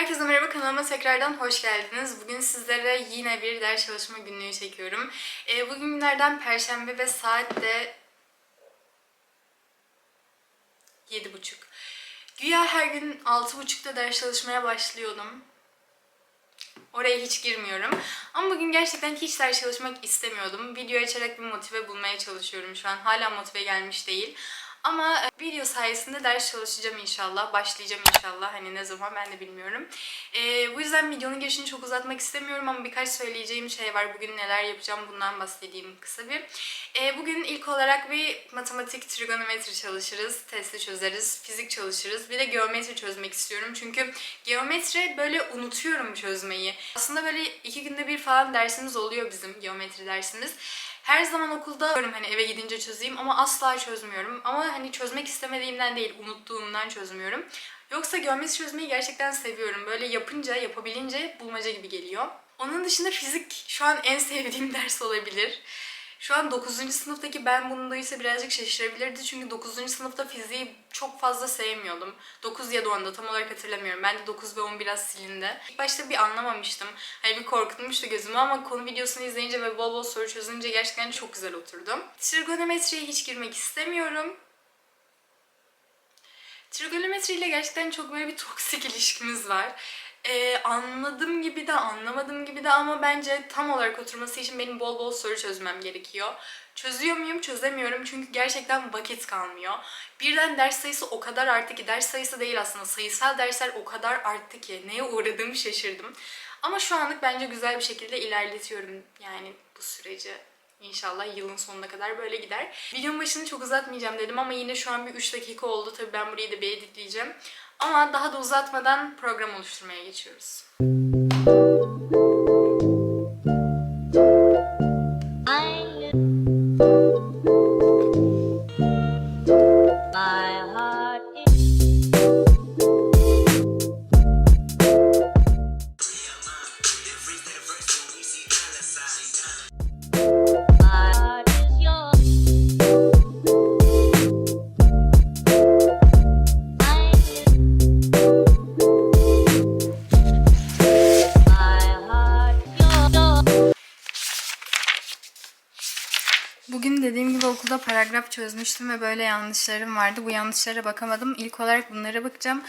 Herkese merhaba kanalıma tekrardan hoş geldiniz. Bugün sizlere yine bir ders çalışma günlüğü çekiyorum. Ee, bugün günlerden perşembe ve saat de 7.30. Güya her gün 6.30'da ders çalışmaya başlıyordum. Oraya hiç girmiyorum. Ama bugün gerçekten hiç ders çalışmak istemiyordum. Video açarak bir motive bulmaya çalışıyorum şu an. Hala motive gelmiş değil. Ama e, video sayesinde ders çalışacağım inşallah. Başlayacağım inşallah. Hani ne zaman ben de bilmiyorum. Ee, bu yüzden videonun girişini çok uzatmak istemiyorum ama birkaç söyleyeceğim şey var. Bugün neler yapacağım bundan bahsedeyim kısa bir. Ee, bugün ilk olarak bir matematik trigonometri çalışırız. Testi çözeriz. Fizik çalışırız. Bir de geometri çözmek istiyorum. Çünkü geometri böyle unutuyorum çözmeyi. Aslında böyle iki günde bir falan dersimiz oluyor bizim geometri dersimiz. Her zaman okulda diyorum hani eve gidince çözeyim ama asla çözmüyorum. Ama hani çözmek istemediğimden değil, unuttuğumdan çözmüyorum. Yoksa geometri çözmeyi gerçekten seviyorum. Böyle yapınca, yapabilince bulmaca gibi geliyor. Onun dışında fizik şu an en sevdiğim ders olabilir. Şu an 9. sınıftaki ben bunu duysa birazcık şaşırabilirdi. Çünkü 9. sınıfta fiziği çok fazla sevmiyordum. 9 ya da 10'da tam olarak hatırlamıyorum. Ben de 9 ve 10 biraz silindi. İlk başta bir anlamamıştım. Hani bir korkutmuştu gözümü ama konu videosunu izleyince ve bol bol soru çözünce gerçekten çok güzel oturdu. Trigonometriye hiç girmek istemiyorum. Trigonometri ile gerçekten çok böyle bir toksik ilişkimiz var. Ee, anladığım gibi de anlamadığım gibi de ama bence tam olarak oturması için benim bol bol soru çözmem gerekiyor. Çözüyor muyum? Çözemiyorum çünkü gerçekten vakit kalmıyor. Birden ders sayısı o kadar arttı ki, ders sayısı değil aslında sayısal dersler o kadar arttı ki neye uğradığımı şaşırdım. Ama şu anlık bence güzel bir şekilde ilerletiyorum yani bu süreci. İnşallah yılın sonuna kadar böyle gider. Videonun başını çok uzatmayacağım dedim ama yine şu an bir 3 dakika oldu. Tabii ben burayı da bir editleyeceğim. Ama daha da uzatmadan program oluşturmaya geçiyoruz. 9'da paragraf çözmüştüm ve böyle yanlışlarım vardı. Bu yanlışlara bakamadım. İlk olarak bunlara bakacağım.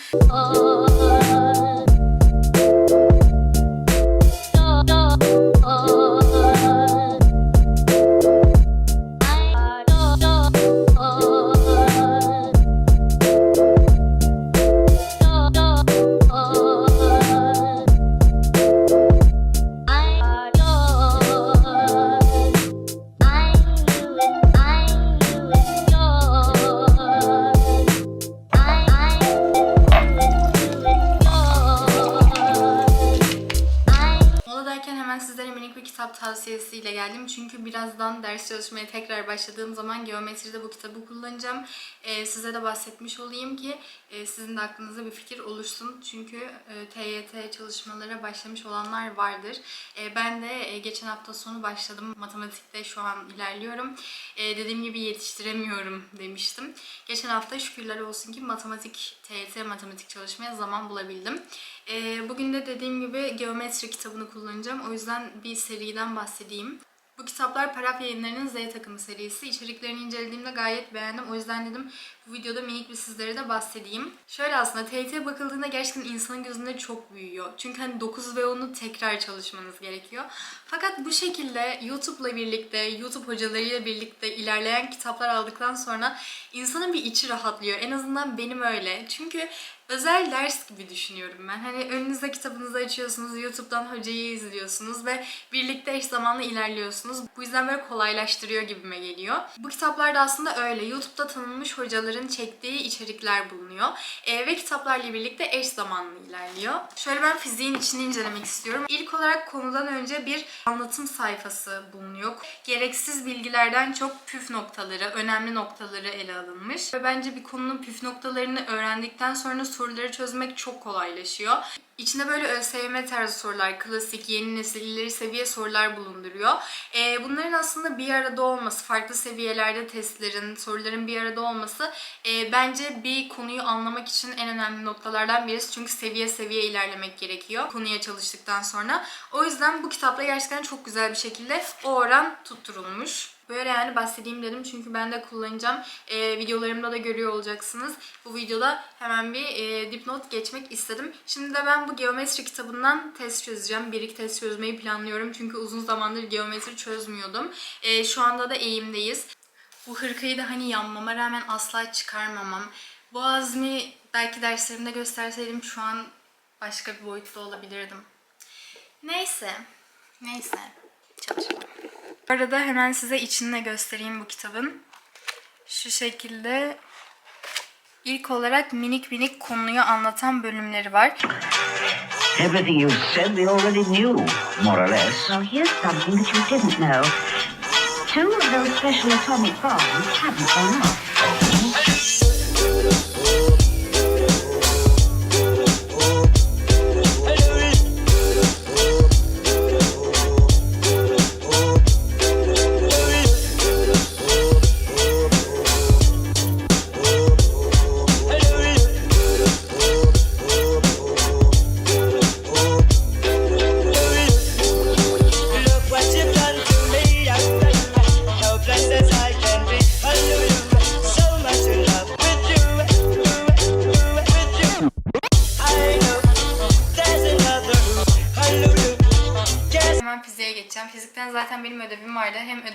Bir kitap tavsiyesiyle geldim. Çünkü birazdan ders çalışmaya tekrar başladığım zaman geometride bu kitabı kullanacağım. Ee, size de bahsetmiş olayım ki e, sizin de aklınıza bir fikir oluşsun. Çünkü e, TYT çalışmalara başlamış olanlar vardır. E, ben de e, geçen hafta sonu başladım. Matematikte şu an ilerliyorum. E, dediğim gibi yetiştiremiyorum demiştim. Geçen hafta şükürler olsun ki matematik, TYT matematik çalışmaya zaman bulabildim. Ee, bugün de dediğim gibi geometri kitabını kullanacağım. O yüzden bir seriden bahsedeyim. Bu kitaplar Paraf Yayınları'nın Z takımı serisi. İçeriklerini incelediğimde gayet beğendim. O yüzden dedim bu videoda minik bir sizlere de bahsedeyim. Şöyle aslında TYT bakıldığında gerçekten insanın gözünde çok büyüyor. Çünkü hani 9 ve 10'u tekrar çalışmanız gerekiyor. Fakat bu şekilde YouTube'la birlikte, YouTube hocalarıyla birlikte ilerleyen kitaplar aldıktan sonra insanın bir içi rahatlıyor. En azından benim öyle. Çünkü özel ders gibi düşünüyorum ben. Hani önünüzde kitabınızı açıyorsunuz, YouTube'dan hocayı izliyorsunuz ve birlikte eş zamanlı ilerliyorsunuz. Bu yüzden böyle kolaylaştırıyor gibime geliyor. Bu kitaplarda aslında öyle. YouTube'da tanınmış hocaların çektiği içerikler bulunuyor. Ee, ve kitaplarla birlikte eş zamanlı ilerliyor. Şöyle ben fiziğin içini incelemek istiyorum. İlk olarak konudan önce bir anlatım sayfası bulunuyor. Gereksiz bilgilerden çok püf noktaları, önemli noktaları ele alınmış. Ve bence bir konunun püf noktalarını öğrendikten sonra soruları çözmek çok kolaylaşıyor. İçinde böyle ÖSYM tarzı sorular, klasik, yeni nesil, ileri seviye sorular bulunduruyor. Ee, bunların aslında bir arada olması, farklı seviyelerde testlerin, soruların bir arada olması e, bence bir konuyu anlamak için en önemli noktalardan birisi. Çünkü seviye seviye ilerlemek gerekiyor konuya çalıştıktan sonra. O yüzden bu kitapla gerçekten çok güzel bir şekilde o oran tutturulmuş. Böyle yani bahsedeyim dedim çünkü ben de kullanacağım. Ee, videolarımda da görüyor olacaksınız. Bu videoda hemen bir e, dipnot geçmek istedim. Şimdi de ben bu geometri kitabından test çözeceğim. Bir iki test çözmeyi planlıyorum. Çünkü uzun zamandır geometri çözmüyordum. Ee, şu anda da eğimdeyiz. Bu hırkayı da hani yanmama rağmen asla çıkarmamam. Bu azmi belki derslerimde gösterseydim şu an başka bir boyutta olabilirdim. Neyse. Neyse. Çalışalım. Bu arada hemen size içini de göstereyim bu kitabın. Şu şekilde ilk olarak minik minik konuyu anlatan bölümleri var. Everything you said they already knew, more or less. Well, here's something that you didn't know. Two of those special atomic bombs haven't gone off.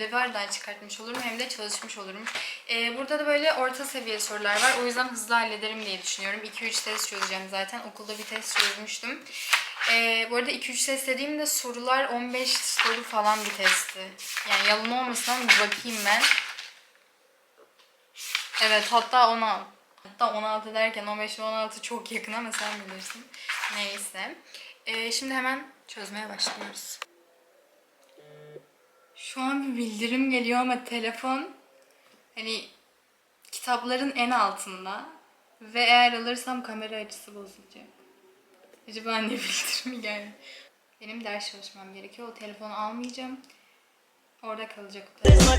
Ödevi aradan çıkartmış olurum hem de çalışmış olurum. Ee, burada da böyle orta seviye sorular var. O yüzden hızlı hallederim diye düşünüyorum. 2-3 test çözeceğim zaten. Okulda bir test çözmüştüm. Ee, bu arada 2-3 test dediğimde sorular 15 soru falan bir testti. Yani yalan olmasın ama bir bakayım ben. Evet hatta 16. Hatta 16 derken 15 ve 16 çok yakın ama sen bilirsin. Neyse. Ee, şimdi hemen çözmeye başlıyoruz. Şu an bir bildirim geliyor ama telefon hani kitapların en altında ve eğer alırsam kamera açısı bozulacak. Acaba ne bildirimi geldi? Benim ders çalışmam gerekiyor. O telefonu almayacağım. Orada kalacak o telefon.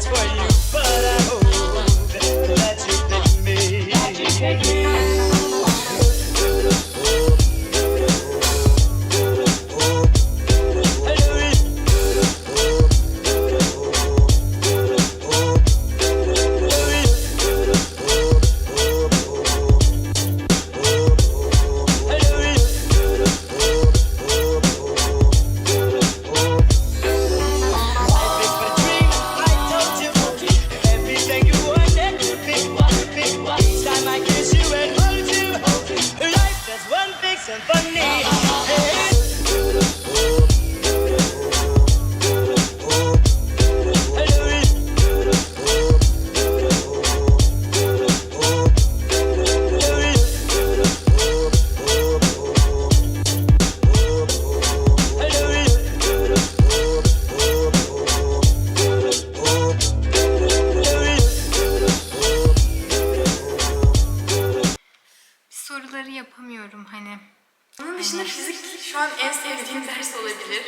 Soruları yapamıyorum hani. Onun dışında fizik şu an en sevdiğim ders olabilir.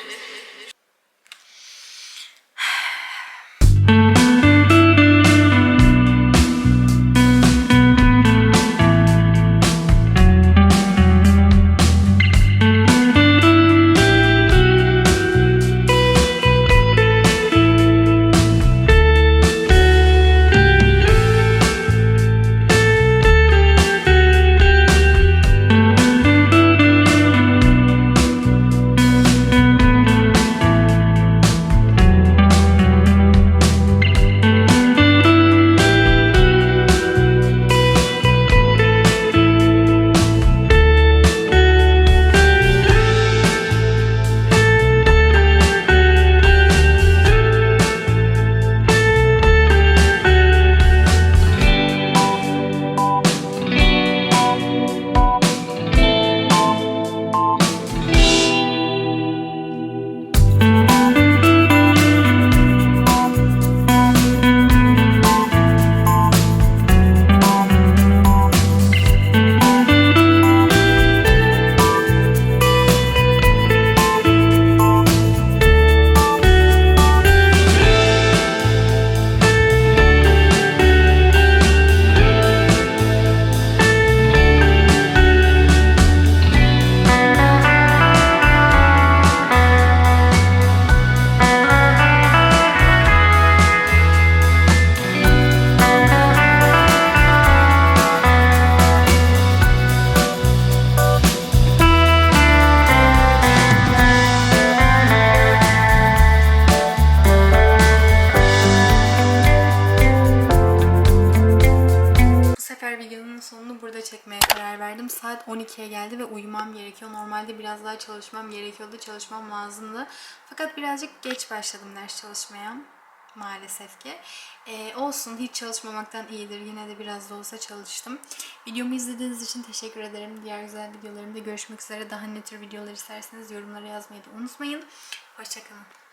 Uyumam gerekiyor. Normalde biraz daha çalışmam gerekiyordu. Çalışmam lazımdı. Fakat birazcık geç başladım ders çalışmaya. Maalesef ki. Ee, olsun hiç çalışmamaktan iyidir. Yine de biraz da olsa çalıştım. Videomu izlediğiniz için teşekkür ederim. Diğer güzel videolarımda görüşmek üzere. Daha ne tür videolar isterseniz yorumlara yazmayı da unutmayın. Hoşçakalın.